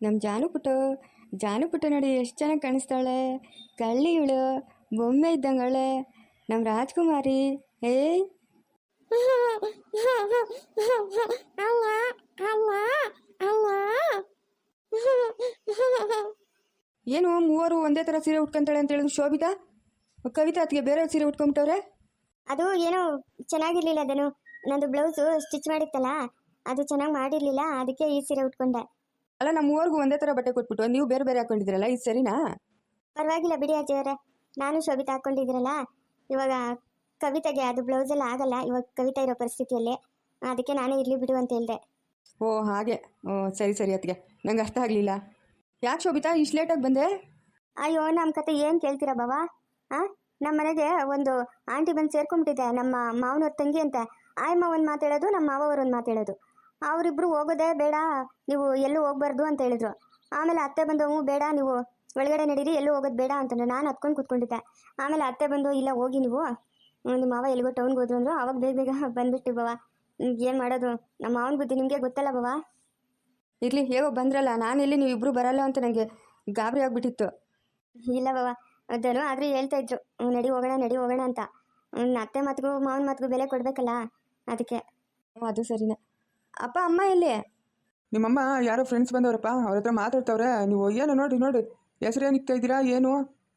ನಮ್ಮ ಜಾನು ಪುಟ್ಟು ಜಾನು ಪುಟ್ಟು ನೋಡಿ ಎಷ್ಟು ಚೆನ್ನಾಗಿ ಕಾಣಿಸ್ತಾಳೆ. ಕಳ್ಳಿ ಇವಳು, ಬೊಮ್ಮೆ ಇದ್ದಂಗಳೆ ನಮ್ಮ ರಾಜ್ಕುಮಾರಿ ಏಯ್ ಏನು ಮೂವರು ಒಂದೇ ಥರ ಸೀರೆ ಉಟ್ಕೊಂತಾಳೆ ಅಂತ ಹೇಳಿದ್ರು ಶೋಭಿತಾ? ಕವಿತಾ ಅದಕ್ಕೆ ಬೇರೆ ಸೀರೆ ಉಟ್ಕೊಂಬಿಟ್ಟವ್ರೆ? ಅದು ಏನೋ ಚೆನ್ನಾಗಿರ್ಲಿಲ್ಲ ಅದನ್ನು ನಂದು ಬ್ಲೌಸು ಸ್ಟಿಚ್ ಮಾಡಿತ್ತಲ್ಲ, ಅದು ಚೆನ್ನಾಗಿ ಮಾಡಿರ್ಲಿಲ್ಲ, ಅದಕ್ಕೆ ಈ ಸೀರೆ ಉಟ್ಕೊಂಡೆ. ಅಲ್ಲ ನಮ್ಮ ಮೂವರ್ಗೂ ಒಂದೇ ಥರ ಬಟ್ಟೆ ಕೊಟ್ಬಿಟ್ಟು ನೀವು ಬೇರೆ ಬೇರೆ ಹಾಕೊಂಡಿದ್ರಲ್ಲ ಇದು ಸರಿನಾ? ಪರವಾಗಿಲ್ಲ ಬಿಡಿ ಅಜ್ಜಿಯವರೇ ನಾನು ಶೋಭಿತಾ ಹಾಕೊಂಡಿದ್ದೀರಲ್ಲ ಇವಾಗ ಕವಿತೆಗೆ ಅದು ಬ್ಲೌಸ್ ಎಲ್ಲ ಆಗಲ್ಲ ಇವಾಗ ಕವಿತಾ ಇರೋ ಪರಿಸ್ಥಿತಿಯಲ್ಲಿ ಅದಕ್ಕೆ ನಾನೇ ಇರ್ಲಿ ಬಿಡು ಅಂತ ಹೇಳಿದೆ. ಓ ಹಾಗೆ. ಓ ಸರಿ ಸರಿ ಅತ್ತಿಗೆ. ನಂಗೆ ಅರ್ಥ ಆಗಲಿಲ್ಲ. ಯಾಕೆ ಶೋಭಿತಾ ಇಷ್ಟು ಲೇಟಾಗಿ ಬಂದೆ? ಅಯ್ಯೋ ನಮ್ಮ ಕತೆ ಏನು ಕೇಳ್ತೀರಾ ಬಾವ? ಆ? ನಮ್ಮ ಮನೆಗೆ ಒಂದು ಆಂಟಿ ಬಂದು ಸೇರ್ಕೊಂಡ್ಬಿಟ್ಟಿದೆ ನಮ್ಮ ಮಾವನವ್ರ ತಂಗಿ ಅಂತ. ಆಯಮ್ಮ ಒಂದು ಮಾತಾಡೋದು ನಮ್ಮ ಮಾವ ಒಂದು ಮಾತಾಡೋದು ಅವರಿಬ್ರು ಹೋಗೋದೇ ಬೇಡ ನೀವು ಎಲ್ಲೂ ಹೋಗ್ಬಾರ್ದು ಅಂತ ಹೇಳಿದ್ರು. ಆಮೇಲೆ ಅತ್ತೆ ಬಂದು ಹ್ಞೂ ಬೇಡ ನೀವು ಒಳಗಡೆ ನಡೀರಿ ಎಲ್ಲೂ ಹೋಗೋದು ಬೇಡ ಅಂತಂದ್ರೆ. ನಾನು ಹತ್ಕೊಂಡು ಕೂತ್ಕೊಂಡಿದ್ದೆ. ಆಮೇಲೆ ಅತ್ತೆ ಬಂದು ಇಲ್ಲ ಹೋಗಿ ನೀವು. ನಿಮ್ಮ ಮಾವ ಎಲ್ಲಿಗೋ ಟೌನ್ಗೆ ಹೋದ್ರು ಅಂದ್ರು. ಅವಾಗ ಬೇಗ ಬೇಗ ಬಂದ್ಬಿಟ್ಟು ಬವಾ ಏನು ಮಾಡೋದು? ನಮ್ಮ ಮಾವನ ಬುದ್ಧಿ ನಿಮಗೆ ಗೊತ್ತಲ್ಲ ಬವಾ ಇರಲಿ ಹೇಗೋ ಬಂದ್ರಲ್ಲ. ನಾನು ಇಲ್ಲಿ ನೀವು ಇಬ್ಬರು ಬರಲ್ಲ ಅಂತ ನನಗೆ ಗಾಬರಿ ಆಗಿಬಿಟ್ಟಿತ್ತು. ಇಲ್ಲ ಬವಾ ಅದನ್ನು ಆದರೆ ಹೇಳ್ತಾ ಇದ್ರು. ನಡಿ ಹೋಗೋಣ ನಡಿ ಹೋಗೋಣ ಅಂತ. ಅತ್ತೆ ಮಾತಿಗೂ ಮಾವನ ಮಾತಿಗೂ ಬೆಲೆ ಕೊಡಬೇಕಲ್ಲ ಅದಕ್ಕೆ. ಅದು ಸರಿನೇ. ಅಪ್ಪ ಅಮ್ಮ ಎಲ್ಲಿ? ನಿಮ್ಮಮ್ಮ ಯಾರೋ ಫ್ರೆಂಡ್ಸ್ ಬಂದವರಪ್ಪ ಅವ್ರ ಹತ್ರ ಮಾತಾಡ್ತವ್ರೆ ನೀವು ಏನು ನೋಡಿ ನೋಡಿ ಹೆಸರೇನಿಕ್ತಾ ಇಕ್ತಾ ಇದ್ದೀರಾ ಏನು?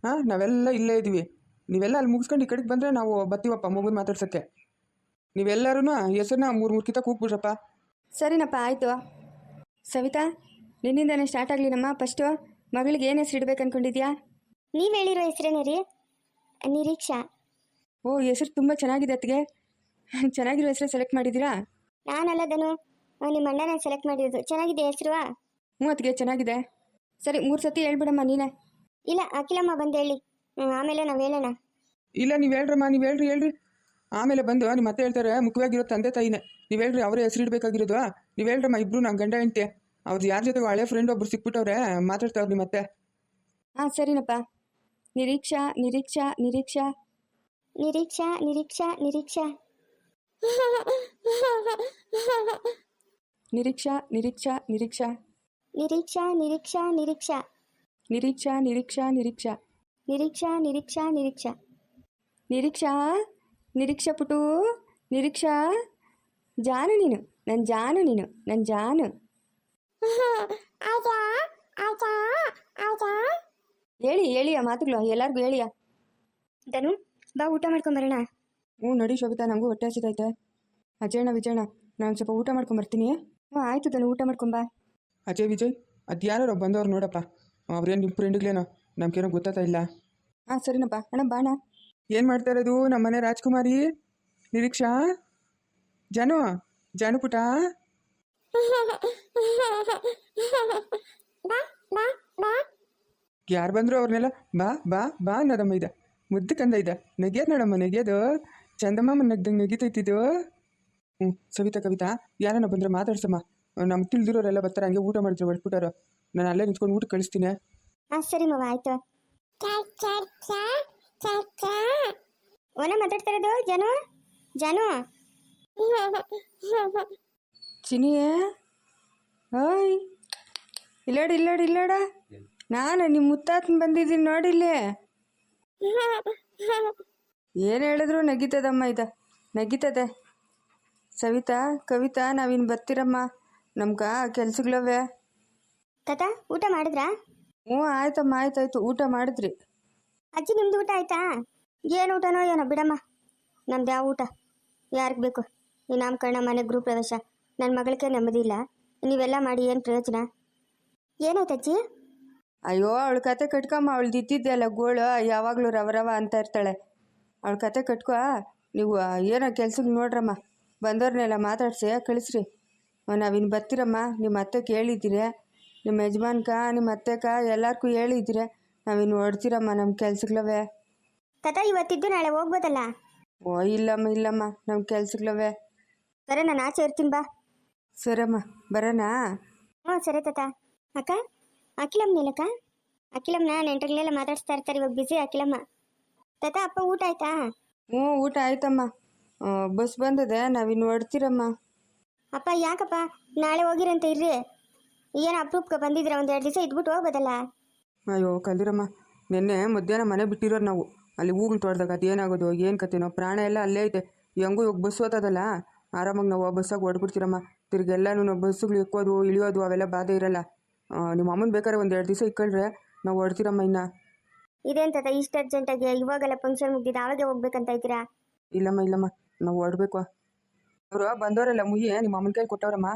ಹಾಂ ನಾವೆಲ್ಲ ಇಲ್ಲೇ ಇದ್ದೀವಿ. ನೀವೆಲ್ಲ ಅಲ್ಲಿ ಮುಗಿಸ್ಕೊಂಡು ಈ ಕಡೆಗೆ ಬಂದರೆ ನಾವು ಬರ್ತೀವಪ್ಪ ಮಗುನ ಮಾತಾಡ್ಸೋಕ್ಕೆ. ನೀವೆಲ್ಲರೂ ಹೆಸರನ್ನ ಮೂರು ಮೂರು ಕಿತ ಕೂಗ್ಬಿಡ್ರಪ್ಪ. ಸರಿನಪ್ಪ ಆಯಿತು. ಸವಿತಾ ನಿನ್ನಿಂದನೇ ಸ್ಟಾರ್ಟ್ ಆಗಲಿ ನಮ್ಮ ಫಸ್ಟು ಮಗಳಿಗೆ ಏನು ಹೆಸರು ಇಡ್ಬೇಕು ಅನ್ಕೊಂಡಿದ್ಯಾ ನೀವು ಹೇಳಿರೋ ಹೆಸರೇನೇ ರೀ? ನಿರೀಕ್ಷಾ. ಓ ಹೆಸರು ತುಂಬ ಚೆನ್ನಾಗಿದೆ ಅತ್ತಿಗೆ. ಚೆನ್ನಾಗಿರೋ ಹೆಸರು ಸೆಲೆಕ್ಟ್ ಮಾಡಿದ್ದೀರಾ? ನಾನಲ್ಲದನು. ನಿಮ್ಮ ಅಣ್ಣನ ಸೆಲೆಕ್ಟ್ ಮಾಡಿರೋದು. ಚೆನ್ನಾಗಿದೆ ಹೆಸರು ಹ್ಞೂ ಅತ್ತಿಗೆ ಚೆನ್ನಾಗಿದೆ. ಸರಿ ಮೂರು ಸತಿ ಹೇಳ್ಬಿಡಮ್ಮ ನೀನೆ. ಇಲ್ಲ ಅಖಿಲಮ್ಮ ಬಂದು ಹೇಳಿ. ಹ್ಮ್, ಆಮೇಲೆ ನಾವು ಹೇಳೋಣ. ಇಲ್ಲ ನೀವು ಹೇಳ್ರಮ್ಮ ನೀವು ಹೇಳ್ರಿ ಹೇಳ್ರಿ. ಆಮೇಲೆ ಬಂದು ನಿಮ್ಮ ಮತ್ತೆ ಹೇಳ್ತಾರೆ ಮುಖ್ಯವಾಗಿರೋ ತಂದೆ ತಾಯಿನೇ. ನೀವು ಹೇಳ್ರಿ ಅವರೇ ಹೆಸರು ಇಡಬೇಕಾಗಿರೋದು. ನೀವು ಹೇಳ್ರಮ್ಮ ಇಬ್ರು ನಮ್ಮ ಗಂಡ ಹೆಂಡ್ತಿ. ಅವ್ರದ್ದು ಯಾರ ಜೊತೆ ಹಳೆ ಫ್ರೆಂಡ್ ಒಬ್ರು ಸಿಕ್ಬಿಟ್ಟವ್ರೆ ಮಾತಾಡ್ತಾವ್ರು ನಿಮ್ಮ ಮತ್ತೆ ಹಾಂ ಸರಿನಪ್ಪ. ನಿರೀಕ್ಷಾ ನಿರೀಕ್ಷಾ ನಿರೀಕ್ಷಾ. ನಿರೀಕ್ಷಾ ನಿರೀಕ್ಷಾ ನಿರೀಕ್ಷಾ. ನಿರೀಕ್ಷಾ ನಿರೀಕ್ಷಾ ನಿರೀಕ್ಷಾ ನಿರೀಕ್ಷಾ ನಿರೀಕ್ಷಾ ನಿರೀಕ್ಷಾ ನಿರೀಕ್ಷಾ ನಿರೀಕ್ಷಾ ನಿರೀಕ್ಷಾ ನಿರೀಕ್ಷಾ ನಿರೀಕ್ಷಾ ನಿರೀಕ್ಷಾ ನಿರೀಕ್ಷಾ ನಿರೀಕ್ಷಾ ಪುಟು ನಿರೀಕ್ಷಾ ಜಾನು ನೀನು ನನ್ನ ಜಾನು ನೀನು ನನ್ನ ಜಾನು ಹೇಳಿ ಹೇಳಿ ಆ ಮಾತುಗಳು ಎಲ್ಲರಿಗೂ ಹೇಳಿಯ ಧನು ಬಾ ಊಟ ಮಾಡ್ಕೊಂಬರೋಣ ಹ್ಞೂ ನಡಿ ಶೋಭಿತಾ ನನಗೂ ಹೊಟ್ಟೆ ಹಸಿತೈತೆ ಅಜಯಣ್ಣ ವಿಜಯಣ್ಣ ನಾನು ಸ್ವಲ್ಪ ಊಟ ಮಾಡ್ಕೊಂಬರ್ತೀನಿ ಹ್ಞೂ ಆಯ್ತು ತಾನು ಊಟ ಮಾಡ್ಕೊಂಬ ಅಜಯ್ ವಿಜಯ್ ಅದು ಯಾರೋ ಬಂದವ್ರು ನೋಡಪ್ಪ. ಅವ್ರೇನು ನಿಮ್ಮ ಫ್ರೆಂಡ್ಗಳೇನೋ? ನಮ್ಗೇನೋ ಗೊತ್ತಾಗ್ತಾ ಇಲ್ಲ. ಹಾಂ ಸರಿನಪ್ಪ ಅಣ್ಣ ಬಾಣ ಏನು ಮಾಡ್ತಾ ಇರೋದು ನಮ್ಮನೆ ರಾಜ್ಕುಮಾರಿ? ನಿರೀಕ್ಷಾ? ಜಾನು ಜಾನು ಪುಟ? ಯಾರು ಬಂದ್ರು ಅವ್ರನ್ನೆಲ್ಲ ಬಾ ಬಾ ಬಾ ಅನ್ನೋದಮ್ಮ ಇದ. ಮುದ್ದು ಕಂದ ಇದ. ನೆಗ್ಯದ ನೋಡಮ್ಮ ನೆಗ್ಯದು. ಚಂದಮ್ಮ ನಗ್ದಂಗೆ ನೆಗಿತೈತಿದ್ದು ಹ್ಞೂ ಸವಿತಾ ಕವಿತಾ ಯಾರನ್ನ ಬಂದ್ರೆ ಮಾತಾಡ್ಸಮ್ಮ. ನಮ್ಗೆ ತಿಳಿದಿರೋರೆಲ್ಲ ಬರ್ತಾರೆ ಹಂಗೆ ಊಟ ಮಾಡಿದ್ರೆ ಹೊರಟ್ಬಿಟ್ಟಾರ. ನಾನು ಅಲ್ಲೇ ನಿಂತ್ಕೊಂಡು ಊಟ ಕಳಿಸ್ತೀನಿ. ಹಾಂ ಸರಿ ಮಾವ ಆಯ್ತು. ಓನ ಮಾತಾಡ್ತಾ ಇರೋದು ಜನು? ಜಾನು? ಚಿನಿಯೇ ಓಯ್. ಇಲ್ಲಾಡಿ ಇಲ್ಲಾಡಿ ಇಲ್ಲಾಡ. ನಾನು ನಿಮ್ಮ ಮುತ್ತಾತನ ಬಂದಿದ್ದೀನಿ ನೋಡಿಲ್ಲಿ ಏನು ಹೇಳಿದ್ರು ನಗಿತದಮ್ಮ ಇದ? ನಗಿತದೆ. ಸವಿತಾ ಕವಿತಾ ನಾವಿನ್ ಬರ್ತೀರಮ್ಮ. ನಮ್ಗ ಕೆಲ್ಸಗಳವೆ. ತಾತ ಊಟ ಮಾಡಿದ್ರಾ? ಹ್ಞೂ ಆಯ್ತಮ್ಮ ಆಯ್ತಾಯ್ತು ಊಟ ಮಾಡಿದ್ರಿ? ಅಜ್ಜಿ ನಿಮ್ದು ಊಟ ಆಯ್ತಾ? ಏನು ಊಟನೋ ಏನೋ ಬಿಡಮ್ಮ. ನಮ್ದು ಯಾವ ಊಟ? ಯಾರಿಗೆ ಬೇಕು? ಈ ನಾಮಕರಣ ಮನೆ ಗೃಹ ಪ್ರವೇಶ. ನನ್ನ ಮಗಳಿಗೆ ನೆಮ್ಮದಿ ಇಲ್ಲ. ನೀವೆಲ್ಲ ಮಾಡಿ ಏನು ಪ್ರಯೋಜನ? ಏನಾಯ್ತು ಅಜ್ಜಿ? ಅಯ್ಯೋ ಅವಳ ಕತೆ ಕಟ್ಕಮ್ಮ. ಅವಳು ಇದ್ದಿದ್ದೆ ಅಲ್ಲ ಗೋಳು. ಯಾವಾಗಲೂ ರವ ರವ ಅಂತ ಇರ್ತಾಳೆ. ಅವಳ ಕತೆ ಕಟ್ಕೋ. ನೀವು ಏನೋ ಕೆಲ್ಸಕ್ಕೆ ನೋಡ್ರಮ್ಮ. ಬಂದವ್ರನ್ನೆಲ್ಲ ಮಾತಾಡಿಸಿ ಕಳಿಸ್ರಿ. ನಾವಿನ್ನು ಬರ್ತೀರಮ್ಮ. ನಿಮ್ಮ ಅತ್ತೆ ಕೇಳಿದ್ದೀರಿ ನಿಮ್ಮ ಯಜಮಾನ್ಕ ನಿಮ್ಮ ಅತ್ತೆಕ ಎಲ್ಲರಿಗೂ ಹೇಳಿದ್ದೀರಿ ನಾವಿನ್ನು ಹೊಡ್ತೀರಮ್ಮ ನಮ್ಮ ಕೆಲ್ಸಗಳವೇ. ತಾತ ಇವತ್ತಿದ್ದು ನಾಳೆ ಹೋಗ್ಬೋದಲ್ಲ? ಓ ಇಲ್ಲಮ್ಮ ಇಲ್ಲಮ್ಮ. ನಮ್ಮ ಕೆಲ್ಸಗಳವೇ. ಸರಿ ನಾನು ಆಚೆ ಇರ್ತೀನಿ ಬಾ. ಸರಮ್ಮ ಬರೋಣ ಹ್ಞೂ ಸರಿ ತಾತ. ಅಕ್ಕ ಅಖಿಲಮ್ಮ ನೀಲಕ್ಕ ಅಖಿಲಮ್ಮನ ನೆಂಟರ್ಗಳೆಲ್ಲ ಮಾತಾಡ್ಸ್ತಾ ಇರ್ತಾರೆ ಇವಾಗ ಬಿಸಿ ಅಖಿಲಮ್ಮ. ತಾತ ಅಪ್ಪ ಊಟ ಆಯ್ತಾ? ಹ್ಞೂ ಊಟ ಆಯ್ತಮ್ಮ. ಬಸ್ ಬಂದದೆ ನಾವಿನ್ನು ಹೊಡ್ತೀರಮ್ಮ ಅಪ್ಪ ಯಾಕಪ್ಪ? ನಾಳೆ ಹೋಗಿರಂತ ಇರ್ರಿ. ಏನು ಅಪರೂಪಕ್ಕೆ ಬಂದಿದ್ರೆ ಒಂದು ಎರಡು ದಿವಸ ಇದ್ಬಿಟ್ಟು ಹೋಗ್ಬೋದಲ್ಲ? ಅಯ್ಯೋ ಕಲ್ದಿರಮ್ಮ. ನಿನ್ನೆ ಮಧ್ಯಾಹ್ನ ಮನೆ ಬಿಟ್ಟಿರೋರು ನಾವು. ಅಲ್ಲಿ ಹೂಗಳು ಅದು ಏನಾಗೋದು ಏನು ಕತೆನೋ ಪ್ರಾಣ ಎಲ್ಲ ಅಲ್ಲೇ ಐತೆ. ಹೆಂಗೂ ಇವಾಗ ಬಸ್ ಓದೋದಲ್ಲ ಆರಾಮಾಗಿ ನಾವು ಆ ಬಸ್ಸಾಗಿ ತಿರ್ಗೆಲ್ಲ ತಿರ್ಗೆಲ್ಲನೂ ಬಸ್ಸುಗಳು ಇಕ್ಕೋದು ಇಳಿಯೋದು ಅವೆಲ್ಲ ಬಾಧೆ ಇರಲ್ಲ. ನಿಮ್ಮ ಅಮ್ಮನ ಬೇಕಾದ್ರೆ ಒಂದು ಎರಡು ದಿವಸ ಇಕ್ಕಳ್ರೆ ನಾವು ಓಡ್ತೀರಮ್ಮ ಇನ್ನ. ಇದೇನ್ ತಾತ ಇಷ್ಟು ಅರ್ಜೆಂಟಾಗಿ ಇವಾಗೆಲ್ಲ ಫಂಕ್ಷನ್ ಮುಗ್ದಿದ್ದು ಆವಾಗೆ ಹೋಗ್ಬೇಕಂತ ಇದ್ದೀರಾ? ಇಲ್ಲಮ್ಮ ಇಲ್ಲಮ್ಮ. ನಾವು ಹೊಡ್ಬೇಕು ಅವರು ಬಂದವರೆಲ್ಲ ಮುಯ್ಯೆ ನಿಮ್ಮ ಅಮ್ಮನ ಕೈ ಕೊಟ್ಟವ್ರಮ್ಮ.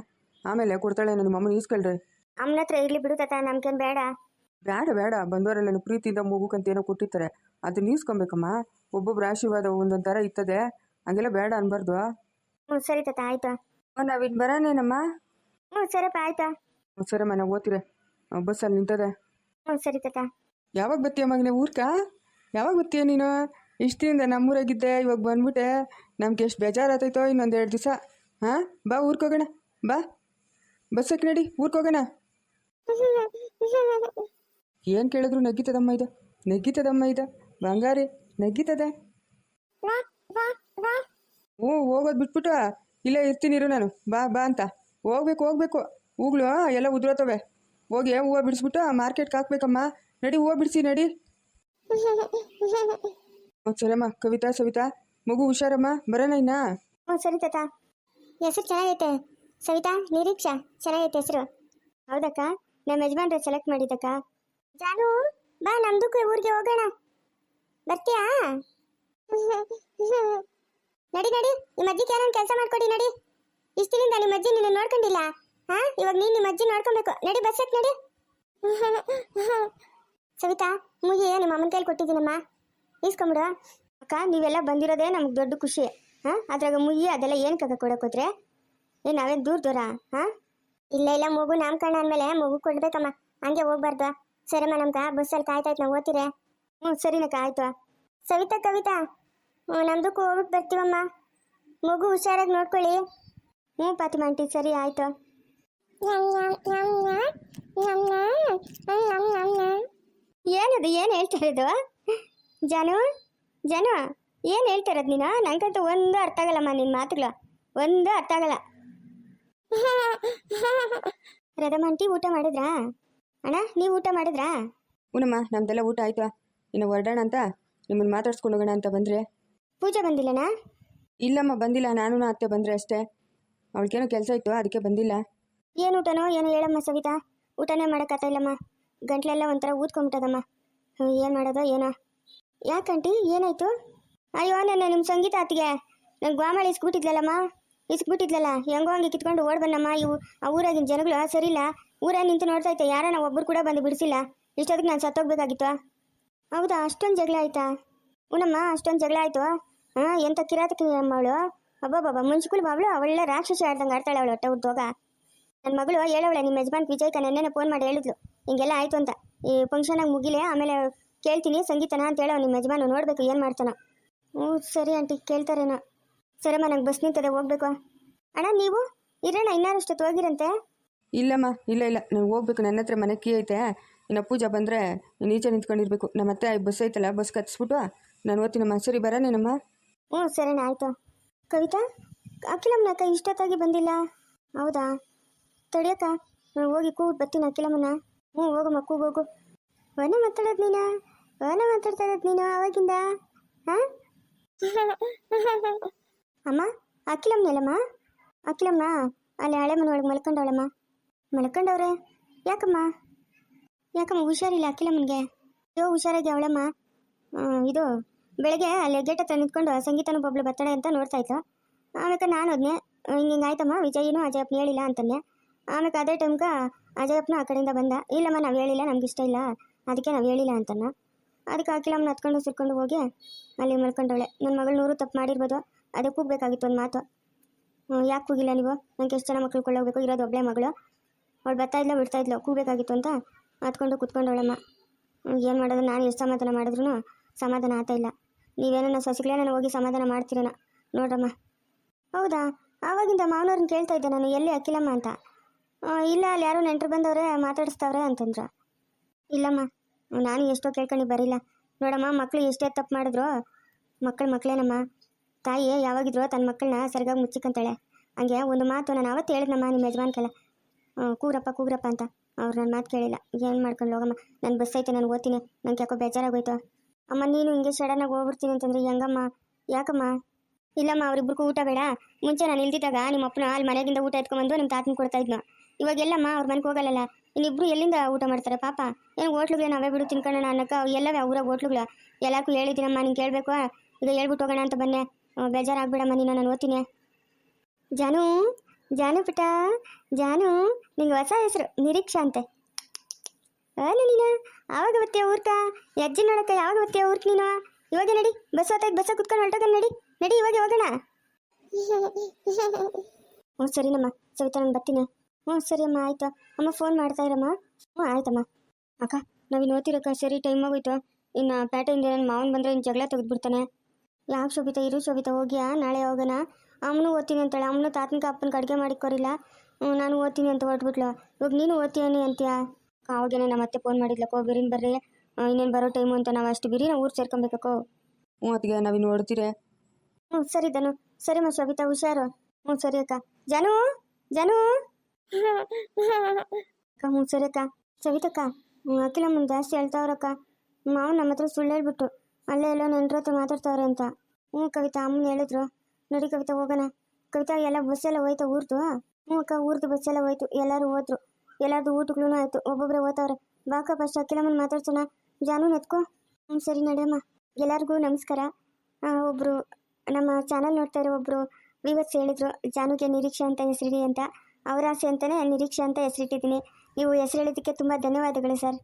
ಆಮೇಲೆ ಕೊಡ್ತಾಳೆ ನಿಮ್ಮ ಅಮ್ಮನ ಈಸ್ಕೊಳ್ರಿ. ಅಮ್ಮನ ಹತ್ರ ಇರ್ಲಿ ಬಿಡು ತಾತ ನಮ್ಗೇನು ಬೇಡ. ಬೇಡ ಬೇಡ ಬಂದವರೆಲ್ಲ ಪ್ರೀತಿಯಿಂದ ಮಗುಕಂತ ಏನೋ ಕೊಟ್ಟಿರ್ತಾರೆ. ಅದನ್ನ ಈಸ್ಕೊಬೇಕಮ್ಮ. ಒಬ್ಬೊಬ್ರು ಆಶೀರ್ವಾದ ಒಂದೊಂದು ಥರ ಇತ್ತದೆ ಹಂಗೆಲ್ಲ ಬೇಡ ಅನ್ಬಾರ್ದು. ಹ್ಞೂ ಸರಿ ತಾತ ಆಯ್ತು. ನಾವಿನ್ ಬರೋನೇನಮ್ಮ? ಹ್ಞೂ ಸರಿಪ್ಪ ಆಯ್ತಾ. ಸರಮ್ಮ ನಾವು ಓದ್ತೀರ ಬಸ್ಸಲ್ಲಿ ನಿಂತದೆ. ಹ್ಞೂ ಸರಿ ತಾತ. ಯಾವಾಗ ಬರ್ತೀಯ ಮಗನೇ ಊರ್ಕ? ಯಾವಾಗ ಬರ್ತೀಯ ನೀನು? ಇಷ್ಟಿಂದ ನಮ್ಮೂರಾಗಿದ್ದೆ ಇವಾಗ ಬಂದ್ಬಿಟ್ಟೆ. ನಮ್ಗೆ ಎಷ್ಟು ಬೇಜಾರಾತೈತೋ ಇನ್ನೊಂದು ಎರಡು ದಿವಸ. ಹಾಂ? ಬಾ ಊರ್ಕೋಗೋಣ. ಬಾ. ಬಸ್ಸಕ್ಕೆ ನಡಿ. ಊರ್ಕೋಗೋಣ. ಏನು ಕೇಳಿದ್ರು ನಗ್ಗಿತದಮ್ಮ ಇದು? ನಗ್ಗಿತದಮ್ಮ ಇದು? ಬಂಗಾರಿ ನಗ್ಗಿತದೆ ಹ್ಞೂ ಹೋಗೋದು ಬಿಟ್ಬಿಟ್ಟು ಇಲ್ಲೇ ಇರ್ತೀನಿ ಇರು ನಾನು. ಬಾ ಬಾ ಅಂತ. ಹೋಗ್ಬೇಕು ಹೋಗ್ಬೇಕು. ಹೂಗಳು ಎಲ್ಲ ಉದುರೋತವೆ ಹೋಗಿ ಹೂವು ಬಿಡಿಸ್ಬಿಟ್ಟು ಮಾರ್ಕೆಟ್ಗೆ ಹಾಕ್ಬೇಕಮ್ಮ. ನಡಿ ಹೂವು ಬಿಡಿಸಿ ನಡಿ. ಸರಿಯಮ್ಮ. ಸರಮ್ಮ ಕವಿತಾ ಸವಿತಾ. ಮಗು ಹುಷಾರಮ್ಮ? ಬರೋಣ ಹ್ಞೂ, ಸರಿ ತಾತ. ಹೆಸರು ಚೆನ್ನಾಗೈತೆ. ಸವಿತಾ, ನಿರೀಕ್ಷಾ, ಚೆನ್ನಾಗೈತೆ ಹೆಸರು. ಹೌದಕ್ಕ? ನಮ್ಮ ಯಜಮಾನ್ರೆ ಸೆಲೆಕ್ಟ್ ಮಾಡಿದ್ದಕ್ಕ. ಜಾನು, ಬಾ ನಮ್ದಕ್ಕೂ ಊರಿಗೆ ಹೋಗೋಣ. ಬರ್ತೀಯಾ? ನಡಿ ನಡಿ. ನಿಮ್ಮ ಅಜ್ಜಿಗೆ ಏನೋ ಕೆಲಸ ಮಾಡ್ಕೊಡಿ, ನಡಿ. ಇಷ್ಟಿನಿಂದ ನಿಮ್ಮ ಅಜ್ಜಿ ನಿನ್ನ ನೋಡ್ಕೊಂಡಿಲ್ಲ. ಹಾ? ಇವಾಗ ನೀನು ನಿಮ್ಮ ಅಜ್ಜಿ ನೋಡ್ಕೊಬೇಕು. ನಡಿ ಬಸ್ಸಕ್ ನಡಿ. ಸವಿತಾ ಮುಗಿ ನಿಮ್ಮ ಅಮ್ಮನ ಕೈಲಿ ಕೊಟ್ಟಿದ್ದೀನಮ್ಮ. ಇಸ್ಕೊಂಬಿಡು ಅಕ್ಕ ನೀವೆಲ್ಲ ಬಂದಿರೋದೇ ನಮ್ಗೆ ದೊಡ್ಡ ಖುಷಿ. ಹಾಂ? ಅದ್ರಾಗ ಮುಯ್ಯಿ ಅದೆಲ್ಲ ಏನು ಕಕ್ಕ ಕೊಡೋಕೋದ್ರೆ ಏ ನಾವೇನು ದೂರ ದೂರ? ಹಾಂ? ಇಲ್ಲ ಇಲ್ಲ ಮಗು ನಾಮಕರಣ ಅಂದಮೇಲೆ ಮಗು ಕೊಡ್ಬೇಕಮ್ಮ. ಹಂಗೆ ಹೋಗ್ಬಾರ್ದು. ಸರಿಮ್ಮ ನಮ್ಗೆ ಬಸ್ಸಲ್ಲಿ ಕಾಯ್ತಾಯ್ತು ನಾವು ಓದ್ತೀರಿ ಹ್ಞೂ ಸರಿನಕ್ಕ ಆಯ್ತು. ಸವಿತಾ ಕವಿತಾ? ಹ್ಞೂ ನಮ್ದಕ್ಕೂ ಹೋಗ್ಬಿಟ್ಟು ಬರ್ತೀವಮ್ಮ. ಮಗು ಹುಷಾರಾಗಿ ನೋಡ್ಕೊಳ್ಳಿ. ಹ್ಞೂ ಫಾತಿಮಾ ಆಂಟಿ ಸರಿ ಆಯ್ತು. ಏನದು ಏನು ಹೇಳ್ತಾ ಇರೋದು? ಜಾನು? ಜಾನು ಏನು ಹೇಳ್ತಾ ಇರೋದು ನೀನು? ನಂಗಂತೂ ಒಂದು ಅರ್ಥ ಆಗಲ್ಲಮ್ಮ ನಿನ್ನ ಮಾತುಗಳು. ಒಂದು ಅರ್ಥ ಆಗಲ್ಲ. ರದಮ್ಮ ಆಂಟಿ ಊಟ ಮಾಡಿದ್ರಾ? ಅಣ್ಣ ನೀವು ಊಟ ಮಾಡಿದ್ರಾ? ಹ್ಞೂನಮ್ಮ ನಮ್ದೆಲ್ಲ ಊಟ ಆಯ್ತು. ಇನ್ನು ಹೊರಡೋಣ ಅಂತ ನಿಮ್ಮನ್ನ ಮಾತಾಡ್ಸ್ಕೊಂಡು ಹೋಗೋಣ ಅಂತ ಬಂದರೆ. ಪೂಜೆ ಬಂದಿಲ್ಲನಾ? ಇಲ್ಲಮ್ಮ ಬಂದಿಲ್ಲ. ನಾನು ಅತ್ತೆ ಬಂದ್ರೆ ಅಷ್ಟೇ. ಅವಳಿಗೇನೋ ಕೆಲಸ ಇತ್ತು ಅದಕ್ಕೆ ಬಂದಿಲ್ಲ. ಏನು ಊಟನೋ ಏನು ಹೇಳಮ್ಮ ಸವಿತಾ? ಊಟನೇ ಮಾಡೋಕ್ಕಾಗ್ತಾ ಇಲ್ಲಮ್ಮ. ಗಂಟ್ಲೆಲ್ಲ ಒಂಥರ ಊದ್ಕೊಂಬಿಟ್ಟದಮ್ಮ ಏನು ಮಾಡೋದೋ ಏನೋ? ಯಾಕಂಟಿ ಏನಾಯ್ತು? ಅಯ್ಯೋ, ನನ್ನ ನಿಮ್ಮ ಸಂಗೀತ ಅತ್ತಿಗೆ. ನಂಗೆ ಗ್ವಾಮಳಿ ಇಸ್ಬಿಟ್ಟಿದ್ಲಲ್ಲಮ್ಮ ಇಸ್ಬಿಟ್ಟಿದ್ಲಲ್ಲ ಹೆಂಗೋ ಹಂಗೆ ಕಿತ್ಕೊಂಡು ಓಡ್ ಬನ್ನಮ್ಮ ಇವು, ಆ ಊರಾಗಿನ ಜನಗಳು ಸರಿಲ್ಲ ಊರಾಗ ನಿಂತು ನೋಡ್ತಾ ಇದ್ದೆ. ಯಾರನ್ನ ಒಬ್ಬರು ಕೂಡ ಬಂದು ಬಿಡಿಸಿಲ್ಲ. ಇಷ್ಟೊತ್ತಿಗೆ ನಾನು ಸತ್ತೋಗ್ಬೇಕಾಗಿತ್ತು. ಹೌದಾ? ಅಷ್ಟೊಂದು ಜಗಳ ಆಯ್ತಾ? ಉನಮ್ಮ, ಅಷ್ಟೊಂದು ಜಗಳ ಆಯ್ತು? ಹಾಂ ಎಂಥ ಕಿರಾತಕಿ ಅವಳು ಅಬ್ಬಬ್ಬಬ್ಬ, ಮುನ್ಸಿಪಲ್ ಅವಳು ಒಳ್ಳೆ ರಾಕ್ಷಸ ಆಡ್ದಂಗೆ ಆಡ್ತಾಳೆ ಅವಳು ಹೊಟ್ಟೆ ಹುಟ್ಟೋಗ ನನ್ನ ಮಗಳು ಹೇಳವಳೆ, ನಿಮ್ಮ ಯಜಮಾನ್ ವಿಜಯ್ಕ ನೆನ್ನೆ ಫೋನ್ ಮಾಡಿ ಹೇಳಿದ್ಲು. ಹಿಂಗೆಲ್ಲ ಆಯ್ತು ಅಂತ. ಈ ಫಂಕ್ಷನಾಗ ಮುಗಿಲೆ, ಆಮೇಲೆ ಕೇಳ್ತೀನಿ ಸಂಗೀತನ ಅಂತ ಹೇಳೋ ನಿಮ್ಮ ಯಜಮಾನ ನೋಡಬೇಕು ಏನು ಮಾಡ್ತಾನೋ. ಹ್ಞೂ ಸರಿ ಆಂಟಿ ಕೇಳ್ತಾರೇನೋ ಸರಮ್ಮ ನಂಗೆ ಬಸ್ ನಿಂತದೆ ಹೋಗ್ಬೇಕು. ಅಣ್ಣ ನೀವು? ಇರೋಣ ಇನ್ನಾರಷ್ಟೊತ್ತು ಹೋಗಿರಂತೆ ಇಲ್ಲಮ್ಮ ಇಲ್ಲ ಇಲ್ಲ. ನಾನು ಹೋಗ್ಬೇಕು ನನ್ನ ಹತ್ರ ಮನೆ ಕೀ ಐತೆ. ಇನ್ನು ಪೂಜಾ ಬಂದರೆ ನೀಚೆ ನಿಂತ್ಕೊಂಡಿರ್ಬೇಕು. ನಮ್ಮ ಅತ್ತೆ ಬಸ್ ಐತಲ್ಲ ಬಸ್ ಕತ್ಸ್ಬಿಟ್ಟು. ನಾನು ಓದ್ತೀನಮ್ಮ ಸರಿ ಬರೋನೇನಮ್ಮ? ಹ್ಞೂ ಸರಿನಾ ಆಯಿತು. ಕವಿತಾ? ಅಖಿಲಮ್ಮನ ಅಕ್ಕ ಇಷ್ಟೊತ್ತಾಗಿ ಬಂದಿಲ್ಲ? ಹೌದಾ? ತಡಿಯಕ್ಕ ನಾನು ಹೋಗಿ ಕೂಗಿ ಬರ್ತೀನಿ ಅಖಿಲಮ್ಮನ ಹ್ಞೂ ಹೋಗಮ್ಮ ಕೂಗೋಗು ವನ ಮಾತಾಡೋದು ನೀನು. ವನ ಮಾತಾಡ್ತಾ ಇರೋದು ನೀನು ಅವಾಗಿಂದ ಹಾಂ? ಅಮ್ಮ ಅಖಿಲಮ್ಮನಲ್ಲಮ್ಮ ಅಖಿಲಮ್ಮ, ಅಲ್ಲಿ ಹಳೆ ಮನೆ ಒಳಗೆ ಮಲ್ಕೊಂಡವಳಮ್ಮ. ಮಲ್ಕೊಂಡವ್ರೆ? ಯಾಕಮ್ಮ? ಯಾಕಮ್ಮ ಹುಷಾರಿಲ್ಲ ಅಖಿಲಮ್ಮನಿಗೆ? ಅಯ್ಯೋ, ಹುಷಾರಾಗಿ ಅವಳಮ್ಮ. ಇದು, ಬೆಳಗ್ಗೆ ಅಲ್ಲಿ ಗೇಟ್ ಹತ್ರ ನಿಂತ್ಕೊಂಡು ಸಂಗೀತನೂ ಬಬ್ಳು ಬರ್ತಾಳೆ ಅಂತ ನೋಡ್ತಾ ಇತ್ತು ಆಮೇಲೆ ನಾನು ಹೋದ್ನೆ. ಹಿಂಗೆ ಹಿಂಗೆ ಆಯ್ತಮ್ಮ? ವಿಜಯನು ಅಜಯಪ್ಪನ ಹೇಳಿಲ್ಲ ಅಂತಂದೆ. ಆಮೇಲೆ ಅದೇ ಟೈಮ್ಗೆ ಅಜಯಪ್ಪನ ಆ ಕಡೆಯಿಂದ ಬಂದ. ಇಲ್ಲಮ್ಮ, ನಾವು ಹೇಳಿಲ್ಲ, ನಮ್ಗೆ ಇಷ್ಟ ಇಲ್ಲ. ಅದಕ್ಕೆ ನಾವು ಹೇಳಿಲ್ಲ ಅಂತನ್ನ. ಅದಕ್ಕೆ ಅಖಿಲಮ್ಮನ ಹತ್ಕೊಂಡು ಸುರ್ಕೊಂಡು ಹೋಗಿ ಅಲ್ಲಿ ಮಲ್ಕೊಂಡವಳೆ. ನನ್ನ ಮಗಳು ನೂರು ತಪ್ಪು ಮಾಡಿರ್ಬೋದು, ಅದಕ್ಕೆ ಕೂಗಬೇಕಾಗಿತ್ತು ಒಂದು ಮಾತು. ಯಾಕೆ ಹೋಗಿಲ್ಲ ನೀವು? ನನಗೆ ಎಷ್ಟು ಜನ ಮಕ್ಳು ಕೊಳ್ಳೋಗ್ಬೇಕು? ಇರೋದು ಒಬ್ಬಳೆ ಮಗಳು. ಅವಳು ಬರ್ತಾ ಇದ್ಲೋ, ಬಿಡ್ತಾ ಇದ್ಲೋ, ಕೂಗಬೇಕಾಗಿತ್ತು ಅಂತ ಹತ್ಕೊಂಡು ಕುತ್ಕೊಂಡವಳಮ್ಮ. ಏನು ಮಾಡೋದು? ನಾನು ಎಷ್ಟು ಸಮಾಧಾನ ಮಾಡಿದ್ರು ಸಮಾಧಾನ ಆಗ್ತಾ ಇಲ್ಲ. ನೀವೇನೋ ನಾನು ಹೋಗಿ ಸಮಾಧಾನ ಮಾಡ್ತೀರನ? ನೋಡ್ರಮ್ಮ. ಹೌದಾ? ಆವಾಗಿಂದ ಮಾವನವ್ರನ್ನ ಕೇಳ್ತಾ ಇದ್ದೆ ನಾನು, ಎಲ್ಲಿ ಅಕ್ಕಿಲಮ್ಮ ಅಂತ. ಇಲ್ಲ, ಅಲ್ಲಿ ಯಾರೋ ನೆಂಟರು ಬಂದವ್ರೆ, ಮಾತಾಡಿಸ್ತವ್ರೆ ಅಂತಂದ್ರು. ಇಲ್ಲಮ್ಮ. ನಾನು ಎಷ್ಟೋ ಕೇಳ್ಕೊಂಡು ಬರಿಲ್ಲ. ನೋಡಮ್ಮ ಮಕ್ಕಳು ಎಷ್ಟೇ ತಪ್ಪು ಮಾಡಿದ್ರು ಮಕ್ಕಳು ಮಕ್ಕಳೇನಮ್ಮ ತಾಯಿ ಯಾವಾಗಿದ್ರು ತನ್ನ ಮಕ್ಕಳನ್ನ ಸರಿಯಾಗಿ ಮುಚ್ಚಿಕಂತಾಳೆ. ಹಂಗೆ ಒಂದು ಮಾತು ನಾನು ಅವತ್ತು ಹೇಳಿದ್ನಮ್ಮ ನಿಮ್ಮ ಯಜಮಾನ್ಕೆಲ್ಲ ಕೂಗ್ರಪ್ಪ ಕೂಗ್ರಪ್ಪ ಅಂತ. ಅವ್ರು ನನ್ನ ಮಾತು ಕೇಳಿಲ್ಲ. ಏನು ಮಾಡ್ಕೊಂಡು ಹೋಗಮ್ಮ? ನಾನು ಬಸ್ ಐತೆ, ನಾನು ಓದ್ತೀನಿ. ನಂಗೆ ಯಾಕೋ ಬೇಜಾರಾಗೋಯ್ತು. ಅಮ್ಮ, ನೀನು ಹಿಂಗೆ ಸಡನ್ನಾಗಿ ಹೋಗ್ಬಿಡ್ತೀನಿ ಅಂತಂದ್ರೆ ಹೆಂಗಮ್ಮ? ಯಾಕಮ್ಮ? ಇಲ್ಲಮ್ಮ, ಅವ್ರಿಬ್ರಿಗೂ ಊಟ ಬೇಡ. ಮುಂಚೆ ನಾನು ಇಲ್ದಿದ್ದಾಗ ನಿಮ್ಮ ಅಪ್ಪನ ಅಲ್ಲಿ ಮನೆಗಿಂದ ಊಟ ಎತ್ಕೊಂಡ್ಬಂದು ನಿಮ್ಮ ತಾತನ ಕೊಡ್ತಾ ಇದ್ನು. ಇವಾಗೆಲ್ಲಮ್ಮ, ಅವ್ರ ಮನೆಗೆ ಹೋಗಲ್ಲಲ್ಲ? ಇನ್ನಿಬ್ರು ಎಲ್ಲಿಂದ ಊಟ ಮಾಡ್ತಾರೆ ಪಾಪ? ಏನು ಹೋಟ್ಲುಗಳು ನಾವೇ ಬಿಡು ತಿನ್ಕೊಳ್ಳೋಣ ಅನ್ನಕ್ಕ ಎಲ್ಲವೇ ಊರಾಗ ಹೋಟ್ಲುಗಳ. ಎಲ್ಲಕ್ಕೂ ಹೇಳಿದ್ದೀನಮ್ಮ, ನೀನು ಕೇಳಬೇಕು? ಈಗ ಹೇಳ್ಬಿಟ್ಟು ಹೋಗೋಣ ಅಂತ ಬನ್ನೆ. ಬೇಜಾರಾಗ್ಬೇಡಮ್ಮ, ನೀನು ನಾನು ಓದ್ತೀನಿ. ಜಾನು ಜಾನು ಪುಟ ಜಾನು, ನಿಂಗೆ ಹೊಸ ಹೆಸರು, ನಿರೀಕ್ಷಾ ಅಂತೆ. ಅಲ್ಲ ನೀನು? ಆವಾಗ ಬರ್ತೀಯ ಊರ್ಕ? ಅಜ್ಜಿ ನೋಡಕ್ಕ, ಯಾವಾಗ ಬತ್ತೆ ಊರ್ಕ ನೀನು? ಇವಾಗ ನಡಿ, ಬಸ್ ಹೊತ್ತಾಯ್ತು ಬಸ್ಸ ಕುತ್ಕೊಂಡು ಹೊರಟೋಗ ನಡಿ. ನಡಿ, ಇವಾಗ ಹೋಗೋಣ. ಹ್ಞೂ ಸರಿನಮ್ಮ, ಸವಿತಾ, ನಾನು ಬರ್ತೀನಿ. ಹ್ಞೂ ಸರಿ ಅಮ್ಮ ಆಯಿತಾ. ಅಮ್ಮ ಫೋನ್ ಮಾಡ್ತಾ ಇರಮ್ಮ. ಹ್ಞೂ ಆಯ್ತಮ್ಮ. ಅಕ್ಕ ನಾವಿನ್ನು ಓದ್ತಿರಕ್ಕ ಸರಿ ಟೈಮ್ ಆಗೋಯ್ತು ಇನ್ನು ಪೇಟೆಯಿಂದ ನನ್ನ ಮಾವನ ಬಂದರೆ ಇನ್ನು ಜಗಳ ತೆಗೆದುಬಿಡ್ತಾನೆ. ಯಾಕೆ ಶೋಭಿತ ಇರು ಶೋಭಿತ ಹೋಗ್ಯಾ? ನಾಳೆ ಹೋಗೋಣ. ಅವನು ಓದ್ತೀನಿ ಅಂತಾಳೆ. ಅವನು ತಾತನಿಗೆ ಅಪ್ಪನಿಗೆ ಅಡುಗೆ ಮಾಡಿಕೊರಿಲ್ಲ. ನಾನು ಓದ್ತೀನಿ ಅಂತ ಹೊರಟ್ಬಿಟ್ಲು. ಇವಾಗ ನೀನು ಓದ್ತೀನಿ ಅಂತೀಯ? ಅವಾಗೇನೆ ನಮ್ಮ ಮತ್ತೆ ಫೋನ್ ಮಾಡಿದ್ಲಕ್ಕೋ ಬಿರಿನ್ ಬರ್ರಿ. ಇನ್ನೇನು ಬರೋ ಟೈಮು ಅಂತ ನಾವು ಅಷ್ಟು ಬಿರಿ ನಾವು ಊರು ಸೇರ್ಕೊಬೇಕೋ ಹ್ಞೂ ಅದಕ್ಕೆ ನಾವಿನ್ನು ಹೊಡ್ತೀರಿ ಹ್ಞೂ ಸರಿ ಧನು. ಸರಿ ಮಾ ಶೋಭಿತಾ ಹುಷಾರು. ಹ್ಞೂ ಸರಿ ಅಕ್ಕ. ಜನು ಜಾನು. ಅಕ್ಕ ಹ್ಞೂ ಸರಿ ಅಕ್ಕ. ಸವಿತಕ್ಕ ಹ್ಞೂ ಅಖಿಲಮ್ಮನ ಜಾಸ್ತಿ ಹೇಳ್ತಾವ್ರಕ್ಕ ಮಾವ ನಮ್ಮ ಹತ್ರ ಸುಳ್ಳು ಹೇಳ್ಬಿಟ್ಟು ಅಲ್ಲೇ ಎಲ್ಲೋ ನೆಂಟ್ರ ಹತ್ರ ಮಾತಾಡ್ತಾವ್ರೆ ಅಂತ. ಹ್ಞೂ ಕವಿತಾ, ಅಮ್ಮನ ಹೇಳಿದ್ರು. ನೋಡಿ ಕವಿತಾ, ಹೋಗೋಣ. ಕವಿತಾ, ಎಲ್ಲ ಬಸ್ ಎಲ್ಲ ಹೋಯ್ತಾ ಊರ್ದು? ಹ್ಞೂ ಅಕ್ಕ, ಊರ್ದು ಬಸ್ ಎಲ್ಲ ಹೋಯ್ತು. ಎಲ್ಲರೂ ಹೋದ್ರು. ಎಲ್ಲರದು ಊಟಗಳು ಆಯ್ತು. ಒಬ್ಬೊಬ್ಬರೇ ಓದ್ತಾವ್ರೆ ಬಾಕ ಫಸ್ಟ್ ಅಖಿಲಮ್ಮನ ಮಾತಾಡ್ಸೋಣ. ಜಾನು ನೆತ್ಕೋ ಹ್ಞೂ ಸರಿ, ನಡೆಯಮ್ಮ. ಎಲ್ಲರಿಗೂ ನಮಸ್ಕಾರ. ಒಬ್ಬರು ನಮ್ಮ ಚಾನಲ್ ನೋಡ್ತಾ ಇರೋ ಒಬ್ರು ವಿವರ್ಸ್ ಹೇಳಿದ್ರು. ಜಾನುಗೆ ನಿರೀಕ್ಷೆ ಅಂತ ಹೆಸರಿಡಿ ಅಂತ. ಅವರ ಅಂತಲೇ ನಿರೀಕ್ಷೆ ಅಂತ ಹೆಸರಿಟ್ಟಿದ್ದೀನಿ. ನೀವು ಹೆಸರು ಹೇಳಿದ್ದಕ್ಕೆ ತುಂಬ ಧನ್ಯವಾದಗಳು ಸರ್.